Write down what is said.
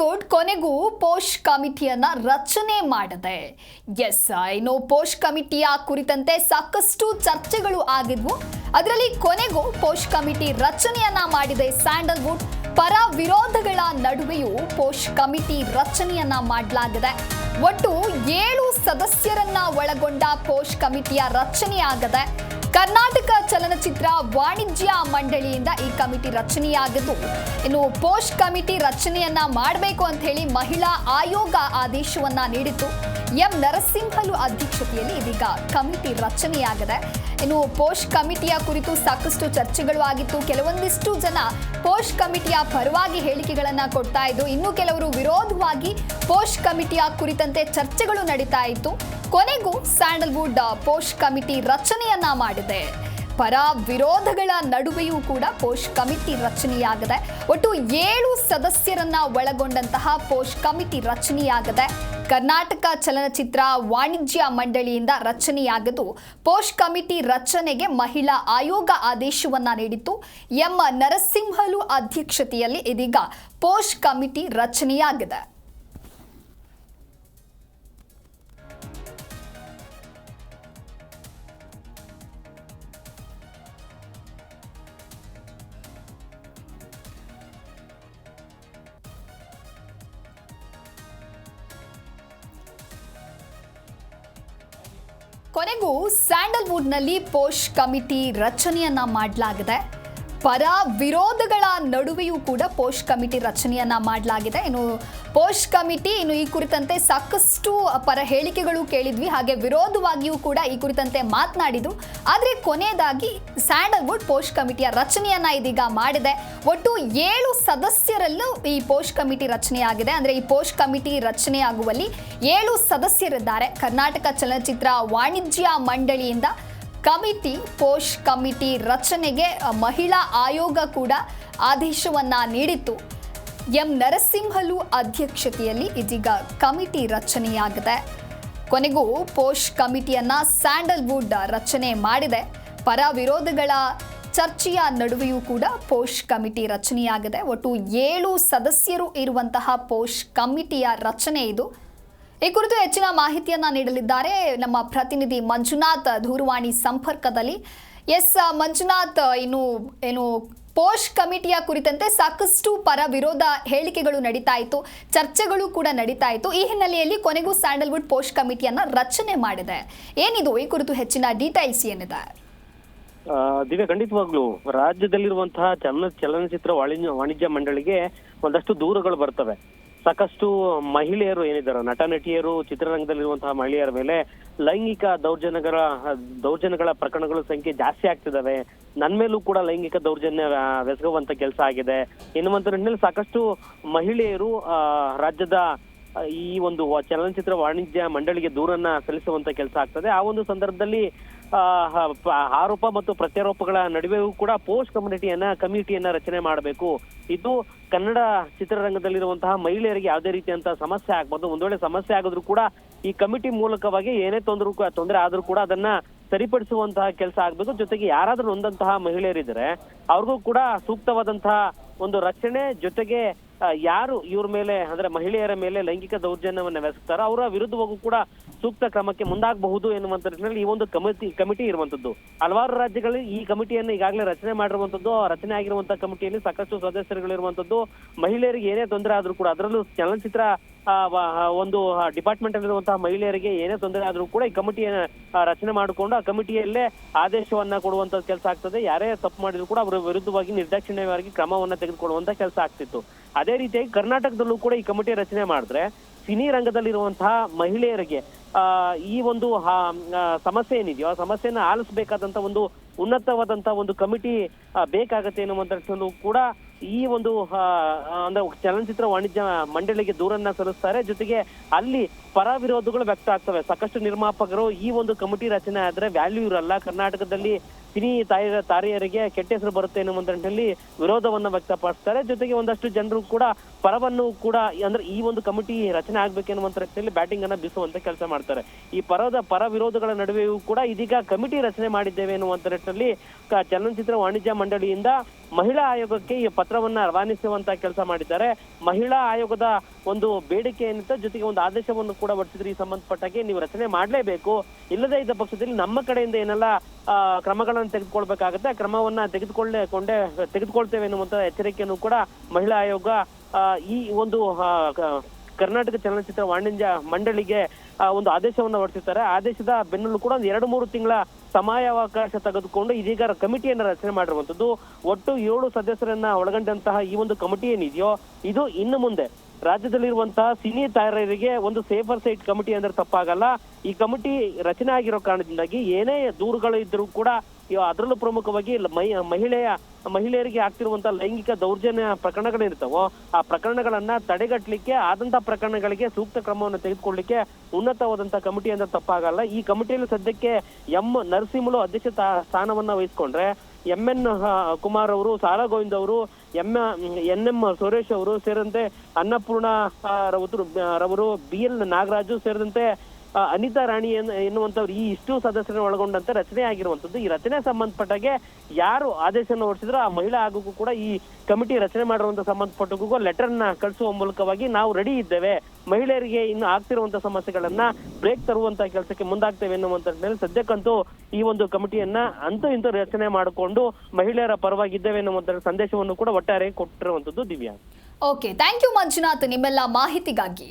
Sandalwood ಕೊನೆಗೂ POSH ಕಮಿಟಿಯನ್ನ ರಚನೆ ಮಾಡಿದೆ. ಎಸ್ ಇನ್ನು ಪೋಷ್ ಕಮಿಟಿಯ ಕುರಿತಂತೆ ಸಾಕಷ್ಟು ಚರ್ಚೆಗಳು ಆಗಿದ್ವು. ಅದರಲ್ಲಿ ಕೊನೆಗೂ ಪೋಷ್ ಕಮಿಟಿ ರಚನೆಯನ್ನ ಮಾಡಿದೆ. ಸ್ಯಾಂಡಲ್ವುಡ್ ಪರ ವಿರೋಧಗಳ ನಡುವೆಯೂ ಪೋಷ್ ಕಮಿಟಿ ರಚನೆಯನ್ನ ಮಾಡಲಾಗಿದೆ. ಒಟ್ಟು ಏಳು ಸದಸ್ಯರನ್ನ ಒಳಗೊಂಡ ಪೋಷ್ ಕಮಿಟಿಯ ರಚನೆಯಾಗಿದೆ ಕರ್ನಾಟಕ ಚಲನಚಿತ್ರ ವಾಣಿಜ್ಯ ಮಂಡಳಿಯಿಂದ ಈ ಕಮಿಟಿ ರಚನೆಯಾಗಿದ್ದು, ಇನ್ನು ಪೋಸ್ಟ್ ಕಮಿಟಿ ರಚನೆಯನ್ನ ಮಾಡಬೇಕು ಅಂತ ಹೇಳಿ ಮಹಿಳಾ ಆಯೋಗ ಆದೇಶವನ್ನ ನೀಡಿತ್ತು. ಎಂ. ನರಸಿಂಹಲು ಅಧ್ಯಕ್ಷತೆಯಲ್ಲಿ ಇದೀಗ ಕಮಿಟಿ ರಚನೆಯಾಗಿದೆ. ಇನ್ನು ಪೋಸ್ಟ್ ಕಮಿಟಿಯ ಕುರಿತು ಸಾಕಷ್ಟು ಚರ್ಚೆಗಳು ಆಗಿತ್ತು. ಕೆಲವೊಂದಿಷ್ಟು ಜನ ಪೋಸ್ಟ್ ಕಮಿಟಿಯ ಪರವಾಗಿ ಹೇಳಿಕೆಗಳನ್ನು ಕೊಡ್ತಾ ಇದ್ದು ಇನ್ನು ಕೆಲವರು ವಿರೋಧವಾಗಿ ಪೋಸ್ಟ್ ಕಮಿಟಿಯ ಕುರಿತಂತೆ ಚರ್ಚೆಗಳು ನಡೀತಾ ಇತ್ತು. ಕೊನೆಗೂ ಸ್ಯಾಂಡಲ್ವುಡ್ ಪೋಸ್ಟ್ ಕಮಿಟಿ ರಚನೆಯನ್ನ ಮಾಡಿದೆ. ಪರ ವಿರೋಧಗಳ ನಡುವೆಯೂ ಕೂಡ ಪೋಷ್ ಕಮಿಟಿ ರಚನೆಯಾಗಿದೆ. ಒಟ್ಟು ಏಳು ಸದಸ್ಯರನ್ನ ಒಳಗೊಂಡಂತಹ ಪೋಸ್ಟ್ ಕಮಿಟಿ ರಚನೆಯಾಗಿದೆ. ಕರ್ನಾಟಕ ಚಲನಚಿತ್ರ ವಾಣಿಜ್ಯ ಮಂಡಳಿಯಿಂದ ರಚನೆಯಾಗದು ಪೋಷ್ ಕಮಿಟಿ ರಚನೆಗೆ ಮಹಿಳಾ ಆಯೋಗ ಆದೇಶವನ್ನ ನೀಡಿತ್ತು. ಎಂ ನರಸಿಂಹಲು ಅಧ್ಯಕ್ಷತೆಯಲ್ಲಿ ಇದೀಗ ಪೋಷ್ ಕಮಿಟಿ ರಚನೆಯಾಗಿದೆ. ಕೊನೆಗೂ ಸ್ಯಾಂಡಲ್ವುಡ್ನಲ್ಲಿ ಪೋಷ್ ಕಮಿಟಿ ರಚನೆಯನ್ನ ಮಾಡಲಾಗಿದೆ. ಪರ ವಿರೋಧಗಳ ನಡುವೆಯೂ ಕೂಡ ಪೋಸ್ಟ್ ಕಮಿಟಿ ರಚನೆಯನ್ನ ಮಾಡಲಾಗಿದೆ. ಇನ್ನು ಪೋಸ್ಟ್ ಕಮಿಟಿ ಇನ್ನು ಈ ಕುರಿತಂತೆ ಸಾಕಷ್ಟು ಪರ ಹೇಳಿಕೆಗಳು ಕೇಳಿದ್ವಿ. ಹಾಗೆ ವಿರೋಧವಾಗಿಯೂ ಕೂಡ ಈ ಕುರಿತಂತೆ ಮಾತನಾಡಿದ್ರು ಆದರೆ ಕೊನೆಯದಾಗಿ ಸ್ಯಾಂಡಲ್ವುಡ್ ಪೋಸ್ಟ್ ಕಮಿಟಿಯ ರಚನೆಯನ್ನ ಇದೀಗ ಮಾಡಿದೆ. ಒಟ್ಟು ಏಳು ಸದಸ್ಯರಲ್ಲೂ ಈ ಪೋಸ್ಟ್ ಕಮಿಟಿ ರಚನೆಯಾಗಿದೆ. ಅಂದರೆ ಈ ಪೋಸ್ಟ್ ಕಮಿಟಿ ರಚನೆಯಾಗುವಲ್ಲಿ ಏಳು ಸದಸ್ಯರಿದ್ದಾರೆ. ಕರ್ನಾಟಕ ಚಲನಚಿತ್ರ ವಾಣಿಜ್ಯ ಮಂಡಳಿಯಿಂದ ಕಮಿಟಿ, ಪೋಷ್ ಕಮಿಟಿ ರಚನೆಗೆ ಮಹಿಳಾ ಆಯೋಗ ಕೂಡ ಆದೇಶವನ್ನ ನೀಡಿತ್ತು. ಎಂ. ನರಸಿಂಹಲು ಅಧ್ಯಕ್ಷತೆಯಲ್ಲಿ ಇದೀಗ ಕಮಿಟಿ ರಚನೆಯಾಗಿದೆ. ಕೊನೆಗೂ ಪೋಷ್ ಕಮಿಟಿಯನ್ನ ಸ್ಯಾಂಡಲ್ವುಡ್ ರಚನೆ ಮಾಡಿದೆ. ಪರ ವಿರೋಧಗಳ ಚರ್ಚೆಯ ನಡುವೆಯೂ ಕೂಡ ಪೋಷ್ ಕಮಿಟಿ ರಚನೆಯಾಗಿದೆ. ಒಟ್ಟು ಏಳು ಸದಸ್ಯರು ಇರುವಂತಹ ಪೋಷ್ ಕಮಿಟಿಯ ರಚನೆ ಇದು. ಈ ಕುರಿತು ಹೆಚ್ಚಿನ ಮಾಹಿತಿಯನ್ನ ನೀಡಲಿದ್ದಾರೆ ನಮ್ಮ ಪ್ರತಿನಿಧಿ ಮಂಜುನಾಥ್ ದೂರವಾಣಿ ಸಂಪರ್ಕದಲ್ಲಿ. ಎಸ್, ಮಂಜುನಾಥ್, ಇನ್ನು ಏನು ಪೋಷ್ ಕಮಿಟಿಯ ಕುರಿತಂತೆ ಸಾಕಷ್ಟು ಪರ ವಿರೋಧ ಹೇಳಿಕೆಗಳು ನಡೀತಾ ಇತ್ತು, ಚರ್ಚೆಗಳು ಕೂಡ ನಡೀತಾ ಇತ್ತು. ಈ ಹಿನ್ನೆಲೆಯಲ್ಲಿ ಕೊನೆಗೂ ಸ್ಯಾಂಡಲ್ವುಡ್ ಪೋಷ್ ಕಮಿಟಿಯನ್ನ ರಚನೆ ಮಾಡಿದೆ. ಏನಿದು ಈ ಕುರಿತು ಹೆಚ್ಚಿನ ಡೀಟೈಲ್ಸ್ ಏನಿದೆ? ದಿವ್ಯ, ಖಂಡಿತವಾಗ್ಲು ರಾಜ್ಯದಲ್ಲಿರುವಂತಹ ಚಲನ, ಚಲನಚಿತ್ರ ವಾಣಿಜ್ಯ ವಾಣಿಜ್ಯ ಮಂಡಳಿಗೆ ಒಂದಷ್ಟು ದೂರುಗಳು ಬರ್ತವೆ. ಸಾಕಷ್ಟು ಮಹಿಳೆಯರು ಏನಿದ್ದಾರೆ ನಟ ನಟಿಯರು ಚಿತ್ರರಂಗದಲ್ಲಿರುವಂತಹ ಮಹಿಳೆಯರ ಮೇಲೆ ಲೈಂಗಿಕ ದೌರ್ಜನ್ಯಗಳ ದೌರ್ಜನ್ಯಗಳ ಪ್ರಕರಣಗಳ ಸಂಖ್ಯೆ ಜಾಸ್ತಿ ಆಗ್ತಿದ್ದಾವೆ. ನನ್ನ ಮೇಲೂ ಕೂಡ ಲೈಂಗಿಕ ದೌರ್ಜನ್ಯ ಬೆಸಗುವಂತ ಕೆಲಸ ಆಗಿದೆ. ಎನ್ನುವಂತ ನಿಟ್ಟಿನಲ್ಲಿ ಸಾಕಷ್ಟು ಮಹಿಳೆಯರು ರಾಜ್ಯದ ಈ ಒಂದು ಚಲನಚಿತ್ರ ವಾಣಿಜ್ಯ ಮಂಡಳಿಗೆ ದೂರನ್ನ ಸಲ್ಲಿಸುವಂತ ಕೆಲಸ ಆಗ್ತದೆ. ಆ ಒಂದು ಸಂದರ್ಭದಲ್ಲಿ ಆರೋಪ ಮತ್ತು ಪ್ರತ್ಯಾರೋಪಗಳ ನಡುವೆಯೂ ಕೂಡ ಪೋಸ್ಟ್ ಕಮ್ಯುನಿಟಿಯನ್ನ, ಕಮಿಟಿಯನ್ನ ರಚನೆ ಮಾಡಬೇಕು. ಇದು ಕನ್ನಡ ಚಿತ್ರರಂಗದಲ್ಲಿರುವಂತಹ ಮಹಿಳೆಯರಿಗೆ ಯಾವುದೇ ರೀತಿಯಂತಹ ಸಮಸ್ಯೆ ಆಗ್ಬಾರ್ದು. ಒಂದು ವೇಳೆ ಸಮಸ್ಯೆ ಆಗಿದ್ರು ಕೂಡ ಈ ಕಮಿಟಿ ಮೂಲಕವಾಗಿ ಏನೇ ತೊಂದ್ರು ತೊಂದರೆ ಆದ್ರೂ ಕೂಡ ಅದನ್ನ ಸರಿಪಡಿಸುವಂತಹ ಕೆಲಸ ಆಗ್ಬೇಕು. ಜೊತೆಗೆ ಯಾರಾದ್ರೂ ನೊಂದಂತಹ ಮಹಿಳೆಯರಿದ್ರೆ, ಅವ್ರಿಗೂ ಕೂಡ ಸೂಕ್ತವಾದಂತಹ ಒಂದು ರಕ್ಷಣೆ ಜೊತೆಗೆ ಯಾರು ಇವ್ರ ಮೇಲೆ, ಅಂದ್ರೆ ಮಹಿಳೆಯರ ಮೇಲೆ ಲೈಂಗಿಕ ದೌರ್ಜನ್ಯವನ್ನ ಎಸಗ್ತಾರೋ ಅವರ ವಿರುದ್ಧವಾಗೂ ಕೂಡ ಸೂಕ್ತ ಕ್ರಮಕ್ಕೆ ಮುಂದಾಗಬಹುದು ಎನ್ನುವಂತ ನಿಟ್ಟಿನಲ್ಲಿ ಈ ಒಂದು ಕಮಿಟಿ ಕಮಿಟಿ ಇರುವಂತದ್ದು ಹಲವಾರು ರಾಜ್ಯಗಳಲ್ಲಿ ಈ ಕಮಿಟಿಯನ್ನು ಈಗಾಗಲೇ ರಚನೆ ಮಾಡಿರುವಂತದ್ದು ರಚನೆ ಆಗಿರುವಂತಹ ಕಮಿಟಿಯಲ್ಲಿ ಸಾಕಷ್ಟು ಸದಸ್ಯರುಗಳಿರುವಂತದ್ದು ಮಹಿಳೆಯರಿಗೆ ಏನೇ ತೊಂದರೆ ಆದ್ರೂ ಕೂಡ ಅದರಲ್ಲೂ ಚಲನಚಿತ್ರ ಒಂದು ಡಿಪಾರ್ಟ್ಮೆಂಟ್ ಅಲ್ಲಿರುವಂತಹ ಮಹಿಳೆಯರಿಗೆ ಏನೇ ತೊಂದರೆ ಆದ್ರೂ ಕೂಡ ಈ ಕಮಿಟಿಯನ್ನ ರಚನೆ ಮಾಡಿಕೊಂಡು ಆ ಕಮಿಟಿಯಲ್ಲೇ ಆದೇಶವನ್ನ ಕೊಡುವಂತ ಕೆಲಸ ಆಗ್ತದೆ. ಯಾರೇ ತಪ್ಪು ಮಾಡಿದ್ರು ಕೂಡ ಅವರ ವಿರುದ್ಧವಾಗಿ ನಿರ್ದಾಕ್ಷಿಣ್ಯವಾಗಿ ಕ್ರಮವನ್ನ ತೆಗೆದುಕೊಳ್ಳುವಂತ ಕೆಲಸ ಆಗ್ತಿತ್ತು. ಅದೇ ರೀತಿಯಾಗಿ ಕರ್ನಾಟಕದಲ್ಲೂ ಕೂಡ ಈ ಕಮಿಟಿ ರಚನೆ ಮಾಡಿದ್ರೆ ಸಿನಿ ರಂಗದಲ್ಲಿರುವಂತಹ ಮಹಿಳೆಯರಿಗೆ ಈ ಒಂದು ಸಮಸ್ಯೆ ಏನಿದೆಯೋ ಆ ಸಮಸ್ಯೆಯನ್ನು ಆಲಿಸಬೇಕಾದಂತ ಒಂದು ಉನ್ನತವಾದಂತಹ ಒಂದು ಕಮಿಟಿ ಬೇಕಾಗತ್ತೆ ಎನ್ನುವಂತ ಕೂಡ ಈ ಒಂದು ಅಂದ್ರೆ ಚಲನಚಿತ್ರ ವಾಣಿಜ್ಯ ಮಂಡಳಿಗೆ ದೂರನ್ನ ಸಲ್ಲಿಸ್ತಾರೆ. ಜೊತೆಗೆ ಅಲ್ಲಿ ಪರ ವಿರೋಧಗಳು ವ್ಯಕ್ತ ಆಗ್ತವೆ. ಸಾಕಷ್ಟು ನಿರ್ಮಾಪಕರು ಈ ಒಂದು ಕಮಿಟಿ ರಚನೆ ಆದ್ರೆ ವ್ಯಾಲ್ಯೂ ಇರಲ್ಲ. ಕರ್ನಾಟಕದಲ್ಲಿ ಸಿನಿ ತಾಯಿಯ ತಾರೆಯರಿಗೆ ಕೆಟ್ಟ ಹೆಸರು ಬರುತ್ತೆ ಎನ್ನುವಂತ ನಿಟ್ಟಿನಲ್ಲಿ ವಿರೋಧವನ್ನ ವ್ಯಕ್ತಪಡಿಸ್ತಾರೆ. ಜೊತೆಗೆ ಒಂದಷ್ಟು ಜನರು ಕೂಡ ಪರವನ್ನು ಕೂಡ ಅಂದ್ರೆ ಈ ಒಂದು ಕಮಿಟಿ ರಚನೆ ಆಗ್ಬೇಕೆನ್ನುವಂತ ನಿಟ್ಟಿನಲ್ಲಿ ಬ್ಯಾಟಿಂಗ್ ಅನ್ನ ಬಿಸುವಂತ ಕೆಲಸ ಮಾಡ್ತಾರೆ. ಈ ಪರದ ಪರ ವಿರೋಧಗಳ ನಡುವೆಯೂ ಕೂಡ ಇದೀಗ ಕಮಿಟಿ ರಚನೆ ಮಾಡಿದ್ದೇವೆ ಎನ್ನುವಂತ ನಿಟ್ಟಿನಲ್ಲಿ ಚಲನಚಿತ್ರ ವಾಣಿಜ್ಯ ಮಂಡಳಿಯಿಂದ ಮಹಿಳಾ ಆಯೋಗಕ್ಕೆ ಈ ಪತ್ರವನ್ನ ರವಾನಿಸುವಂತ ಕೆಲಸ ಮಾಡಿದ್ದಾರೆ. ಮಹಿಳಾ ಆಯೋಗದ ಒಂದು ಬೇಡಿಕೆ ಏನಿತ್ತು ಜೊತೆಗೆ ಒಂದು ಆದೇಶವನ್ನು ಕೂಡ ಹೊರಡಿಸಿದ್ರು. ಈ ಸಂಬಂಧಪಟ್ಟಾಗೆ ನೀವು ರಚನೆ ಮಾಡಲೇಬೇಕು. ಇಲ್ಲದೇ ಇದ್ದ ಪಕ್ಷದಲ್ಲಿ ನಮ್ಮ ಕಡೆಯಿಂದ ಏನೆಲ್ಲ ಆ, ಕ್ರಮಗಳನ್ನು ತೆಗೆದುಕೊಳ್ಬೇಕಾಗುತ್ತೆ. ಕ್ರಮವನ್ನ ತೆಗೆದುಕೊಳ್ಳೆ ಕೊಂಡೆ ತೆಗೆದುಕೊಳ್ತೇವೆ ಎನ್ನುವಂತ ಎಚ್ಚರಿಕೆಯನ್ನು ಕೂಡ ಮಹಿಳಾ ಆಯೋಗ ಈ ಒಂದು ಕರ್ನಾಟಕ ಚಲನಚಿತ್ರ ವಾಣಿಜ್ಯ ಮಂಡಳಿಗೆ ಒಂದು ಆದೇಶವನ್ನು ಹೊರಡಿಸುತ್ತಾರೆ ಆದೇಶದ ಬೆನ್ನಲ್ಲೂ ಕೂಡ ಒಂದು ಎರಡು ಮೂರು ತಿಂಗಳ ಸಮಯಾವಕಾಶ ತೆಗೆದುಕೊಂಡು ಇದೀಗ ಕಮಿಟಿಯನ್ನು ರಚನೆ ಮಾಡಿರುವಂತದ್ದು ಒಟ್ಟು ಏಳು ಸದಸ್ಯರನ್ನ ಒಳಗೊಂಡಂತಹ ಈ ಒಂದು ಕಮಿಟಿ ಏನಿದೆಯೋ, ಇದು ಇನ್ನು ಮುಂದೆ ರಾಜ್ಯದಲ್ಲಿರುವಂತಹ ಸಿನಿ ತಾರರಿಗೆ ಒಂದು ಸೇಫರ್ ಸೈಟ್ ಕಮಿಟಿ ಅಂದ್ರೆ ತಪ್ಪಾಗಲ್ಲ. ಈ ಕಮಿಟಿ ರಚನೆ ಆಗಿರೋ ಕಾರಣದಿಂದಾಗಿ ಏನೇ ದೂರುಗಳು ಇದ್ರೂ ಕೂಡ ಅದರಲ್ಲೂ ಪ್ರಮುಖವಾಗಿ ಮಹಿಳೆಯ, ಮಹಿಳೆಯರಿಗೆ ಆಗ್ತಿರುವಂತಹ ಲೈಂಗಿಕ ದೌರ್ಜನ್ಯ ಪ್ರಕರಣಗಳಿರ್ತಾವೋ, ಆ ಪ್ರಕರಣಗಳನ್ನ ತಡೆಗಟ್ಟಲಿಕ್ಕೆ ಆದಂತ ಪ್ರಕರಣಗಳಿಗೆ ಸೂಕ್ತ ಕ್ರಮವನ್ನು ತೆಗೆದುಕೊಳ್ಳಿಕ್ಕೆ ಉನ್ನತವಾದಂತಹ ಕಮಿಟಿ ಅಂದ್ರೆ ತಪ್ಪಾಗಲ್ಲ. ಈ ಕಮಿಟಿಯಲ್ಲಿ ಸದ್ಯಕ್ಕೆ ಎಂ ನರಸಿಂಹಳು ಅಧ್ಯಕ್ಷ ಸ್ಥಾನವನ್ನ ವಹಿಸ್ಕೊಂಡ್ರೆ, ಎಂ ಎನ್ ಕುಮಾರ್ ಅವರು ಸಾರಾ ಗೋವಿಂದ್ ಅವರು, ಎಂ, ಎನ್ ಎಂ ಸುರೇಶ್ ಅವರು ಸೇರಿದಂತೆ ಅನ್ನಪೂರ್ಣ ರವರು, ಬಿ ಎಲ್ ನಾಗರಾಜು ಸೇರಿದಂತೆ ಅನಿತಾ ರಾಣಿ ಎನ್ನುವಂಥವ್ರು ಈ ಇಷ್ಟು ಸದಸ್ಯರನ್ನು ಒಳಗೊಂಡಂತೆ ರಚನೆ ಆಗಿರುವಂಥದ್ದು. ಈ ರಚನೆ ಸಂಬಂಧಪಟ್ಟಾಗೆ ಯಾರು ಆದೇಶವನ್ನು ಹೊರಡಿಸಿದ್ರು ಆ ಮಹಿಳಾ ಆಗೂ ಕೂಡ ಈ ಕಮಿಟಿ ರಚನೆ ಮಾಡಿರುವಂತ ಸಂಬಂಧಪಟ್ಟಗೂ ಲೆಟರ್ನ ಕಳಿಸುವ ಮೂಲಕವಾಗಿ ನಾವು ರೆಡಿ ಇದ್ದೇವೆ. ಮಹಿಳೆಯರಿಗೆ ಇನ್ನು ಆಗ್ತಿರುವಂತಹ ಸಮಸ್ಯೆಗಳನ್ನ ಬ್ರೇಕ್ ತರುವಂತಹ ಕೆಲಸಕ್ಕೆ ಮುಂದಾಗ್ತೇವೆ ಎನ್ನುವಂತ ಮೇಲೆ ಸದ್ಯಕ್ಕಂತೂ ಈ ಒಂದು ಕಮಿಟಿಯನ್ನ ಅಂತ ಇಂತ ರಚನೆ ಮಾಡಿಕೊಂಡು ಮಹಿಳೆಯರ ಪರವಾಗಿದ್ದೇವೆ ಎನ್ನುವಂತ ಸಂದೇಶವನ್ನು ಕೂಡ ಒಟ್ಟಾರೆ ಕೊಟ್ಟಿರುವಂತದ್ದು Divya. Okay thank you Manjunath, ನಿಮ್ಮೆಲ್ಲ ಮಾಹಿತಿಗಾಗಿ.